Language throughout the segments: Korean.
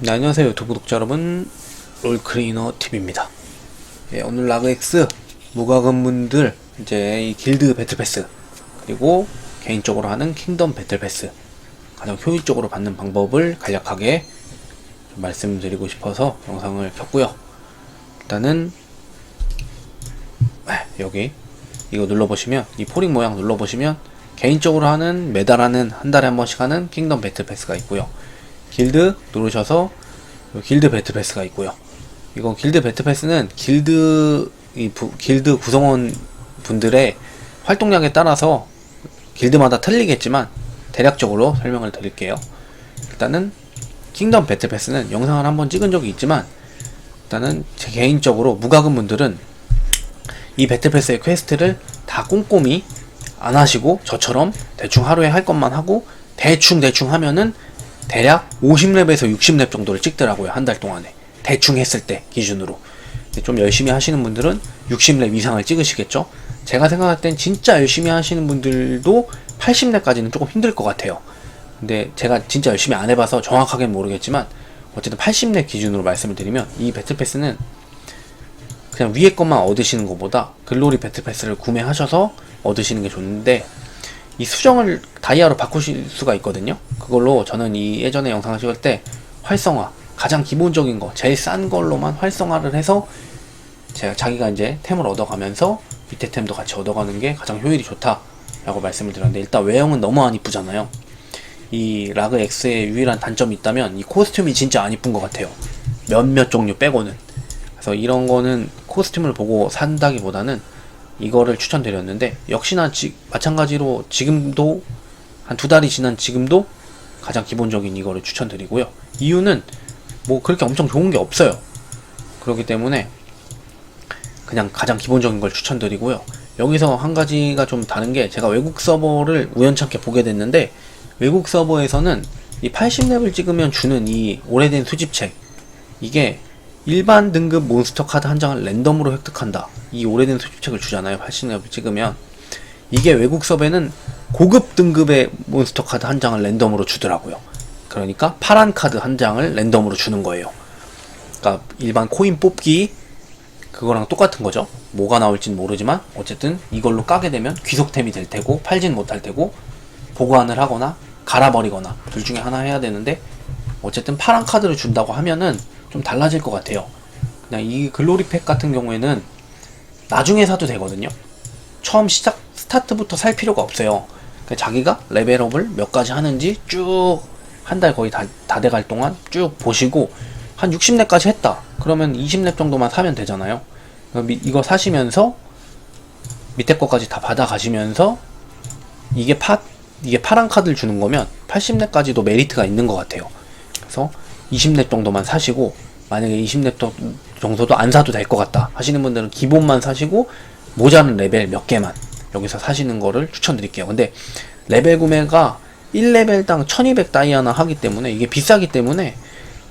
네, 안녕하세요. 유튜브 구독자 여러분. 롤크리너 TV입니다. 예, 오늘 라그엑스 무과금분들 이제 이 길드 배틀패스 그리고 개인적으로 하는 킹덤 배틀패스 가장 효율적으로 받는 방법을 간략하게 좀 말씀드리고 싶어서 영상을 켰고요. 일단은 아, 여기 이거 눌러보시면 이 포링 모양 눌러보시면 개인적으로 하는 매달 하는 한 달에 한 번씩 하는 킹덤 배틀 패스가 있고요 길드 누르셔서 요 길드 배틀 패스가 있고요. 이거 길드 배틀 패스는 길드 이 부- 길드 구성원 분들의 활동량에 따라서 길드마다 틀리겠지만 대략적으로 설명을 드릴게요. 일단은 킹덤 배틀 패스는 영상을 한번 찍은 적이 있지만 일단은 제 개인적으로 무과금 분들은 이 배틀 패스의 퀘스트를 다 꼼꼼히 안 하시고 저처럼 대충 하루에 할 것만 하고 대충 대충 하면은 대략 50렙에서 60렙 정도를 찍더라고요 한 달 동안에. 대충 했을 때 기준으로. 좀 열심히 하시는 분들은 60렙 이상을 찍으시겠죠? 제가 생각할 땐 진짜 열심히 하시는 분들도 80렙까지는 조금 힘들 것 같아요. 근데 제가 진짜 열심히 안 해봐서 정확하게는 모르겠지만 어쨌든 80렙 기준으로 말씀을 드리면 이 배틀패스는 그냥 위에 것만 얻으시는 것보다 글로리 배틀패스를 구매하셔서 얻으시는 게 좋은데 이 수정을 다이아로 바꾸실 수가 있거든요. 그걸로 저는 이 예전에 영상을 찍을 때 활성화 가장 기본적인 거 제일 싼 걸로만 활성화를 해서 제가 자기가 이제 템을 얻어가면서 밑에 템도 같이 얻어가는 게 가장 효율이 좋다 라고 말씀을 드렸는데 일단 외형은 너무 안 이쁘잖아요. 이 라그 X의 유일한 단점이 있다면 이 코스튬이 진짜 안 이쁜 것 같아요. 몇몇 종류 빼고는. 그래서 이런 거는 코스튬을 보고 산다기보다는 이거를 추천드렸는데 역시나 지, 마찬가지로 지금도 한 두 달이 지난 지금도 가장 기본적인 이거를 추천드리고요. 이유는 뭐 그렇게 엄청 좋은 게 없어요. 그렇기 때문에 그냥 가장 기본적인 걸 추천드리고요. 여기서 한 가지가 좀 다른 게 제가 외국 서버를 우연찮게 보게 됐는데 외국 서버에서는 이 80렙을 찍으면 주는 이 오래된 수집책 이게 일반 등급 몬스터 카드 한 장을 랜덤으로 획득한다. 이 오래된 수집책을 주잖아요. 80렙을 찍으면 이게 외국 서버에는 고급 등급의 몬스터 카드 한 장을 랜덤으로 주더라고요. 그러니까 파란 카드 한 장을 랜덤으로 주는 거예요. 그러니까 일반 코인 뽑기 그거랑 똑같은 거죠. 뭐가 나올진 모르지만 어쨌든 이걸로 까게 되면 귀속템이 될 테고 팔진 못할 테고 보관을 하거나 갈아버리거나 둘 중에 하나 해야 되는데 어쨌든 파란 카드를 준다고 하면은 좀 달라질 것 같아요. 그냥 이 글로리 팩 같은 경우에는 나중에 사도 되거든요. 처음 시작 스타트부터 살 필요가 없어요. 그러니까 자기가 레벨업을 몇 가지 하는지 쭉 한 달 거의 다, 다 돼갈 동안 쭉 보시고 한 60렙까지 했다. 그러면 20렙 정도만 사면 되잖아요. 이거 사시면서 밑에 거까지 다 받아 가시면서 이게 파 이게 파란 카드를 주는 거면 80렙까지도 메리트가 있는 것 같아요. 그래서 20렙 정도만 사시고 만약에 20렙 도- 정도도 안 사도 될 것 같다 하시는 분들은 기본만 사시고 모자른 레벨 몇 개만 여기서 사시는 거를 추천드릴게요. 근데 레벨 구매가 1레벨당 1200 다이아나 하기 때문에 이게 비싸기 때문에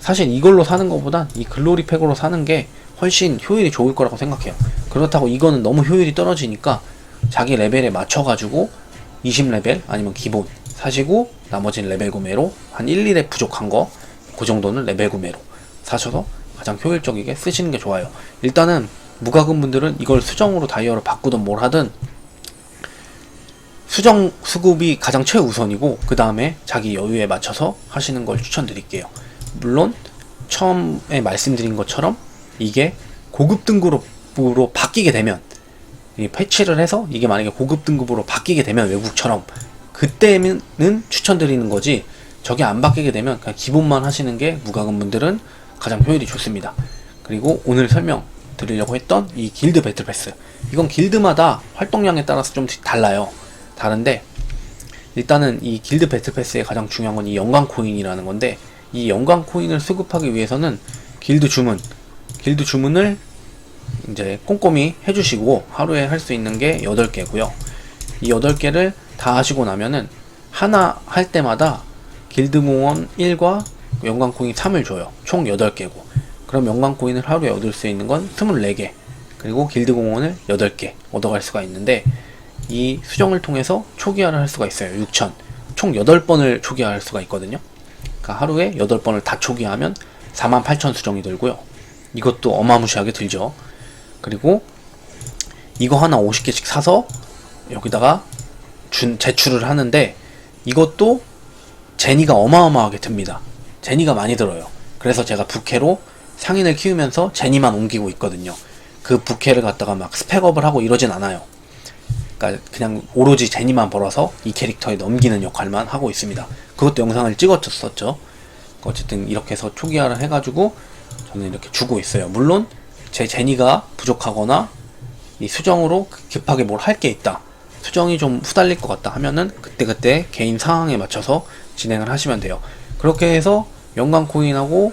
사실 이걸로 사는 것보단 이 글로리 팩으로 사는 게 훨씬 효율이 좋을 거라고 생각해요. 그렇다고 이거는 너무 효율이 떨어지니까 자기 레벨에 맞춰가지고 20레벨 아니면 기본 사시고 나머지는 레벨 구매로 한 1, 2렙 부족한 거 그 정도는 레벨 구매로 사셔서 가장 효율적이게 쓰시는 게 좋아요. 일단은 무과금 분들은 이걸 수정으로 다이어로 바꾸든 뭘 하든 수정 수급이 가장 최우선이고 그 다음에 자기 여유에 맞춰서 하시는 걸 추천드릴게요. 물론 처음에 말씀드린 것처럼 이게 고급 등급으로 바뀌게 되면 이 패치를 해서 이게 만약에 고급 등급으로 바뀌게 되면 외국처럼 그때는 추천드리는 거지 저게 안 바뀌게 되면 그냥 기본만 하시는 게 무과금 분들은 가장 효율이 좋습니다. 그리고 오늘 설명 드리려고 했던 이 길드 배틀 패스 이건 길드마다 활동량에 따라서 좀 달라요. 다른데 일단은 이 길드 배틀 패스의 가장 중요한 건이 영광 코인이라는 건데 이 영광 코인을 수급하기 위해서는 길드 주문 길드 주문을 이제 꼼꼼히 해주시고 하루에 할 수 있는 게 8개고요. 이 8개를 다 하시고 나면은 하나 할 때마다 길드 공원 1과 영광 코인 3을 줘요. 총 8개고. 그럼 영광 코인을 하루에 얻을 수 있는 건 24개. 그리고 길드 공원을 8개 얻어갈 수가 있는데 이 수정을 통해서 초기화를 할 수가 있어요. 6천. 총 8번을 초기화할 수가 있거든요. 그러니까 하루에 8번을 다 초기화하면 48,000 수정이 들고요. 이것도 어마무시하게 들죠. 그리고 이거 하나 50개씩 사서 여기다가 준, 제출을 하는데 이것도 제니가 어마어마하게 듭니다. 제니가 많이 들어요. 그래서 제가 부캐로 상인을 키우면서 제니만 옮기고 있거든요. 그 부캐를 갖다가 막 스펙업을 하고 이러진 않아요. 그러니까 그냥 오로지 제니만 벌어서 이 캐릭터에 넘기는 역할만 하고 있습니다. 그것도 영상을 찍었었죠. 어쨌든 이렇게 해서 초기화를 해가지고 저는 이렇게 주고 있어요. 물론 제 제니가 부족하거나 이 수정으로 급하게 뭘 할 게 있다. 수정이 좀 후달릴 것 같다 하면은 그때그때 개인 상황에 맞춰서 진행을 하시면 돼요. 그렇게 해서 연간 코인하고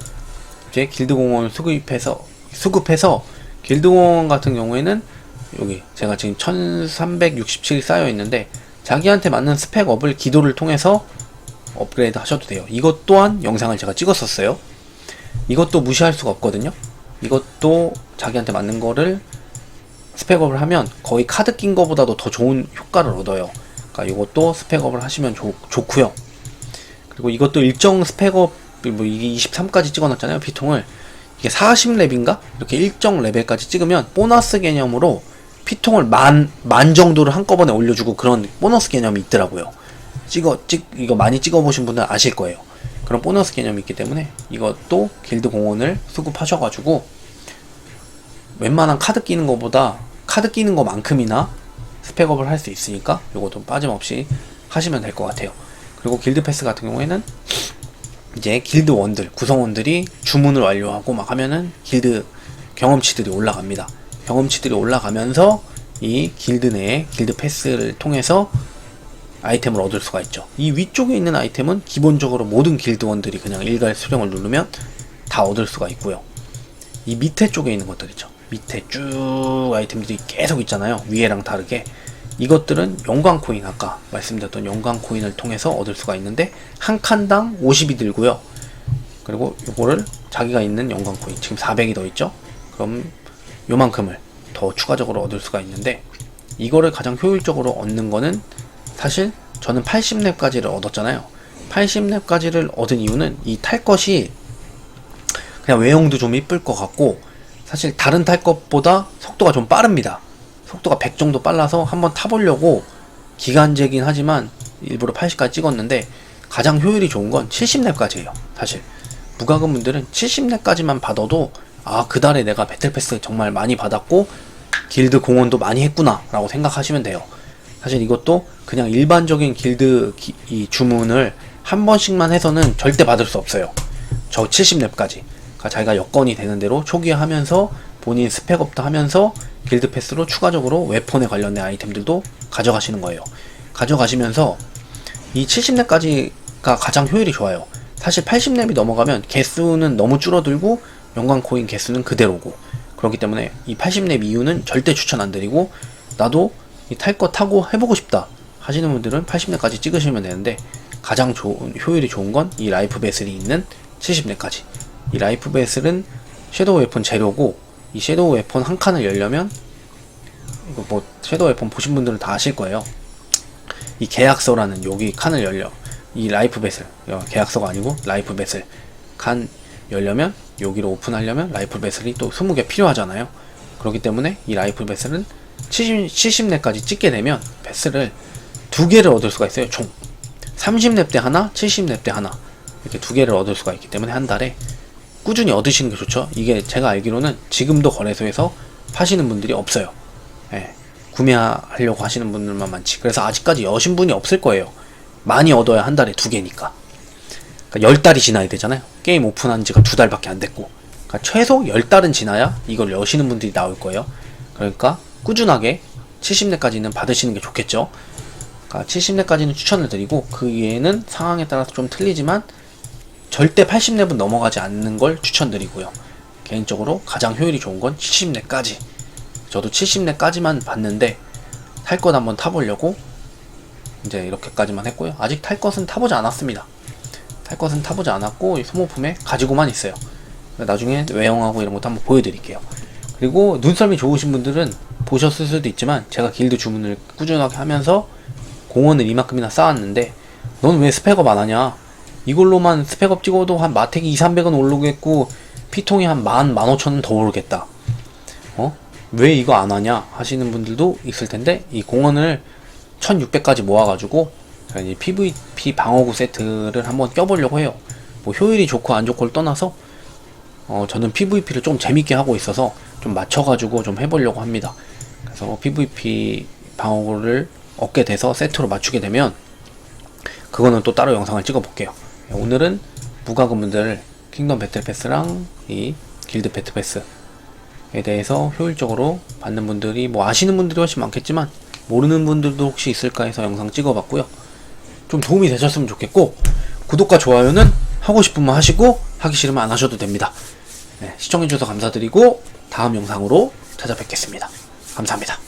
이제 길드 공원 수급해서 수급해서 길드 공원 같은 경우에는 여기 제가 지금 1367 쌓여 있는데 자기한테 맞는 스펙 업을 기도를 통해서 업그레이드 하셔도 돼요. 이것 또한 영상을 제가 찍었었어요. 이것도 무시할 수가 없거든요. 이것도 자기한테 맞는 거를 스펙업을 하면 거의 카드 낀 거보다도 더 좋은 효과를 얻어요. 그러니까 이것도 스펙업을 하시면 좋, 좋고요. 그리고 이것도 일정 스펙업 뭐 이게 23까지 찍어놨잖아요. 피통을 이게 40렙인가 이렇게 일정 레벨까지 찍으면 보너스 개념으로 피통을 만, 만 정도를 한꺼번에 올려주고 그런 보너스 개념이 있더라고요. 찍어, 찍, 이거 많이 찍어보신 분은 아실 거예요. 그런 보너스 개념이 있기 때문에 이것도 길드 공원을 수급하셔가지고 웬만한 카드 끼는 것보다 카드 끼는 것만큼이나 스펙업을 할 수 있으니까 요것도 빠짐없이 하시면 될 것 같아요. 그리고 길드 패스 같은 경우에는 이제 길드 원들 구성원들이 주문을 완료하고 막 하면은 길드 경험치들이 올라갑니다. 경험치들이 올라가면서 이 길드 내에 길드 패스를 통해서 아이템을 얻을 수가 있죠. 이 위쪽에 있는 아이템은 기본적으로 모든 길드원들이 그냥 일괄 수령을 누르면 다 얻을 수가 있고요. 이 밑에 쪽에 있는 것들 있죠. 밑에 쭉 아이템들이 계속 있잖아요. 위에랑 다르게. 이것들은 영광 코인 아까 말씀드렸던 영광 코인을 통해서 얻을 수가 있는데 한 칸당 50이 들고요. 그리고 요거를 자기가 있는 영광 코인 지금 400이 더 있죠. 그럼 요만큼을 더 추가적으로 얻을 수가 있는데 이거를 가장 효율적으로 얻는 거는 사실 저는 80렙까지를 얻었잖아요. 80렙까지를 얻은 이유는 이 탈 것이 그냥 외형도 좀 이쁠 것 같고 사실 다른 탈 것보다 속도가 좀 빠릅니다. 속도가 100 정도 빨라서 한번 타보려고 기간제긴 하지만 일부러 80까지 찍었는데 가장 효율이 좋은 건 70렙까지예요. 사실 무과금 분들은 70렙까지만 받아도 아 그달에 내가 배틀패스 정말 많이 받았고 길드 공헌도 많이 했구나 라고 생각하시면 돼요. 사실 이것도 그냥 일반적인 길드 기- 이 주문을 한 번씩만 해서는 절대 받을 수 없어요. 저 70렙까지. 그러니까 자기가 여건이 되는 대로 초기화하면서 본인 스펙업도 하면서 길드 패스로 추가적으로 웨폰에 관련된 아이템들도 가져가시는 거예요. 가져가시면서 이 70렙까지가 가장 효율이 좋아요. 사실 80렙이 넘어가면 개수는 너무 줄어들고 영광 코인 개수는 그대로고 그렇기 때문에 이 80렙 이후는 절대 추천 안 드리고 나도 이탈거 타고 해보고 싶다 하시는 분들은 80렙까지 찍으시면 되는데 가장 좋은 효율이 좋은 건 이 라이프 베슬이 있는 70렙까지 이 라이프 베슬은 섀도우 웨폰 재료고 이 섀도우 웨폰 한 칸을 열려면 이거 뭐 섀도우 웨폰 보신 분들은 다 아실 거예요. 이 계약서라는 여기 칸을 열려. 이 라이프 베슬. 어, 계약서가 아니고 라이프 베슬 칸 열려면 여기로 오픈하려면 라이프 베슬이 또 20개 필요하잖아요. 그렇기 때문에 이 라이프 베슬은 70, 70렙까지 찍게 되면 베슬을 두 개를 얻을 수가 있어요 총. 30렙 때 하나 70렙 때 하나. 이렇게 두 개를 얻을 수가 있기 때문에 한 달에 꾸준히 얻으시는 게 좋죠 이게 제가 알기로는 지금도 거래소에서 파시는 분들이 없어요 예, 구매하려고 하시는 분들만 많지. 그래서 아직까지 여신 분이 없을 거예요. 많이 얻어야 한 달에 두 개니까. 그러니까 열 달이 지나야 되잖아요. 게임 오픈한 지가 두 달밖에 안 됐고. 그러니까 최소 열 달은 지나야 이걸 여시는 분들이 나올 거예요. 그러니까 꾸준하게 70렙까지는 받으시는 게 좋겠죠. 그러니까 70렙까지는 추천을 드리고 그 이외에는 상황에 따라서 좀 틀리지만 절대 80렙은 넘어가지 않는 걸 추천드리고요. 개인적으로 가장 효율이 좋은 건 70렙까지. 저도 70렙까지만 봤는데 탈 것 한번 타보려고 이제 이렇게까지만 했고요. 아직 탈 것은 타보지 않았습니다. 탈 것은 타보지 않았고 이 소모품에 가지고만 있어요. 나중에 외형하고 이런 것도 한번 보여드릴게요. 그리고 눈썰미 좋으신 분들은 보셨을 수도 있지만 제가 길드 주문을 꾸준하게 하면서 공원을 이만큼이나 쌓았는데 넌 왜 스펙업 안 하냐? 이걸로만 스펙업 찍어도 한 마텍이 2, 300은 오르겠고 피통이 한 만, 만 오천은 더 오르겠다. 어? 왜 이거 안 하냐 하시는 분들도 있을 텐데 이 공원을 1600까지 모아가지고 제가 이제 PVP 방어구 세트를 한번 껴보려고 해요. 뭐 효율이 좋고 안 좋고를 떠나서 어, 저는 PVP를 좀 재밌게 하고 있어서 좀 맞춰가지고 좀 해보려고 합니다. 그래서 PVP 방어구를 얻게 돼서 세트로 맞추게 되면 그거는 또 따로 영상을 찍어 볼게요. 오늘은 무과금분들 킹덤 배틀 패스랑 이 길드 배틀 패스에 대해서 효율적으로 받는 분들이 뭐 아시는 분들이 훨씬 많겠지만 모르는 분들도 혹시 있을까 해서 영상 찍어 봤고요. 좀 도움이 되셨으면 좋겠고 구독과 좋아요는 하고 싶으면 하시고 하기 싫으면 안 하셔도 됩니다. 네, 시청해주셔서 감사드리고 다음 영상으로 찾아뵙겠습니다. 감사합니다.